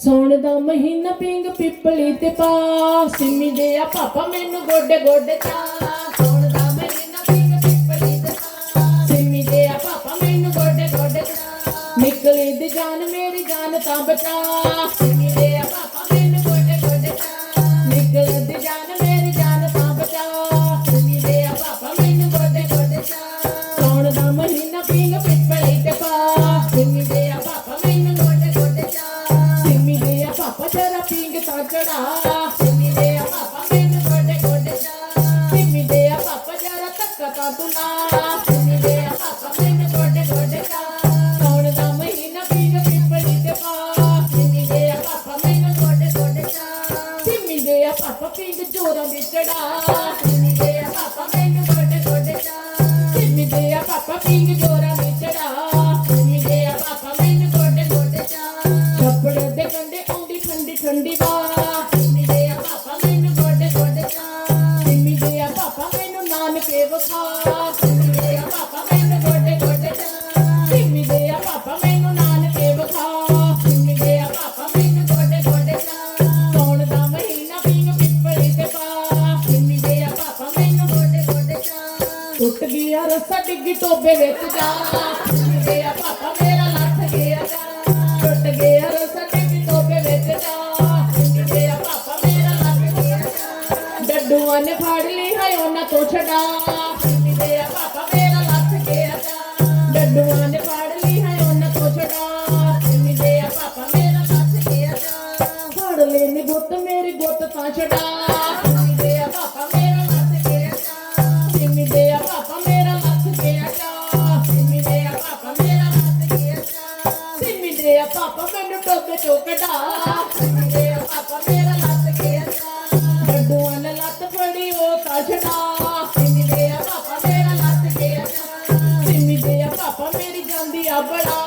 ਸੌਣ ਦਾ ਮਹੀਨਾ ਪਿੰਗ ਪਿੱਪਲੀ ਤੇ ਪਾ, ਸਿੰਮੀ ਦੇ ਆ ਪਾਪਾ ਮੈਨੂੰ ਗੋਡੇ ਗੋਡੇ ਚਾ। ਸੌਣ ਦਾ ਮਹੀਨਾ ਪਿੰਗ ਪਿੱਪਲੀ ਤੇ ਪਾ, ਸਿੰਮੀ ਦੇ ਆ ਪਾਪਾ ਮੈਨੂੰ ਗੋਡੇ ਗੋਡੇ ਚਾ। ਨਿਕਲੀ ਦੀ ਜਾਨ, ਮੇਰੀ ਜਾਨ ਤਾਂ ਬਚਾ। ਪਾਪਾ ਜਰਾ ਪਿੰਗ ਤਾਂ ਚੜਾ ਸਿੰਮੀ ਦੇ ਆ ਪਾਪਾ ਮੈਨੂੰ ਗੋਡੇ ਗੋਡੇ ਚਾ ਸਿੰਮੀ ਦੇ ਆ ਪਾਪਾ ਜਰਾ ਧੱਕਾ ਤਾਂ ਤੁਲਾ ਸਿੰਮੀ ਦੇ ਆ ਪਾਪਾ ਮੈਨੂੰ ਗੋਡੇ ਗੋਡੇ ਚਾ ਸੌਣ ਦਾ ਮਹੀਨਾ ਪਿੰਗ ਪਿੱਪਲੀ ਤੇ ਪਾ ਸਿੰਮੀ ਦੇ ਆ ਪਾਪਾ ਮੈਨੂੰ ਨਾਨਕੇ ਵਖਾ ਸਿੰਮੀ ਆ ਪਾਪਾ ਮੈਨੂੰ ਗੋਡੇ ਗੋਡੇ ਚਾ ਸਿੰਮੀ ਦੇ ਆ ਪਾਪਾ ਮੈਨੂੰ ਨਾਨਕੇ ਵਖਾ ਸਿੰਮੀ ਦੇ ਆ ਪਾਪਾ ਮੈਨੂੰ ਗੋਡੇ ਗੋਡੇ ਚਾ ਸੌਣ ਦਾ ਮਹੀਨਾ ਪਿੰਗ ਪਿੱਪਲੀ ਤੇ ਪਾ ਸਿੰਮੀ ਦੇ ਆ ਪਾਪਾ ਮੈਨੂੰ ਗੋਡੇ ਗੋਡੇ ਚਾ ਟੁੱਟ ਗਿਆ ਰਸਾ ਡਿੱਗੀ ਟੋਬੇ ਵਿੱਚ ਜਾ, ਸਿੰਮੀ ਦੇ ਆ ਪਾਪਾ ਮੇਰਾ ਲੱਥ ਗਿਆ ਜਾ। ਟੁੱਟ ਗਿਆ ਰਸਾ ਡਿੱਗੀ ਟੋਬੇ ਵਿੱਚ ਜਾ, ਸਿੰਮੀ ਦੇ ਆ ਪਾਪਾ ਮੇਰਾ ਲੱਥ ਗਿਆ ਜਾ। ਡੱਡੂਆਂ ਨੇ ਫੜ ਲਈ ਹੈ ਉਹਨਾਂ ਛਡਾ ਸਿੰਮੀ ਦੇ ਆ ਪਾਪਾ ਮੇਰਾ ਲੱਥ ਗਿਆ ਜਾ ਡੱਡੂਆਂ ਨੇ ਫੜ ਲਈ ਹੈ ਉਹਨਾਂ ਤੋਂ ਛਡਾ ਸਿੰਮੀ ਦੇ ਆ ਪਾਪਾ ਮੇਰਾ ਲੱਥ ਗਿਆ ਜਾ ਫੜ ਲੈਣੀ ਗੁੱਤ, ਮੇਰੀ ਗੁੱਤ ਤਾਂ ਛਡਾ ਸਿੰਮੀ ਦੇ ਆ ਪਾਪਾ ਮੇਰਾ ਲੱਥ ਗਿਆ ਜਾ ਸਿੰਮੀ ਦੇ ਆ ਪਾਪਾ ਮੇਰਾ ਲੱਥ ਗਿਆ ਜਾ ਸਿੰਮੀ ਦੇ ਆ ਪਾਪਾ ਮੇਰਾ ਲੱਥ ਗਿਆ ਜਾ ਸਿੰਮੀ ਦੇ ਆ ਪਾਪਾ ਮੈਨੂੰ ਟੋਬੇ ਚੋਂ ਕਢਾ। ਦੇ ਆ ਪਾਪਾ ਮੇਰਾ ਲੱਥ ਗਿਆ ਜਾ ਡੱਡੂਆਂ ਨੇ ਲੱਤ ਫੜੀ, ਉਹ ਤਾਂ ਛਡਾ ਆ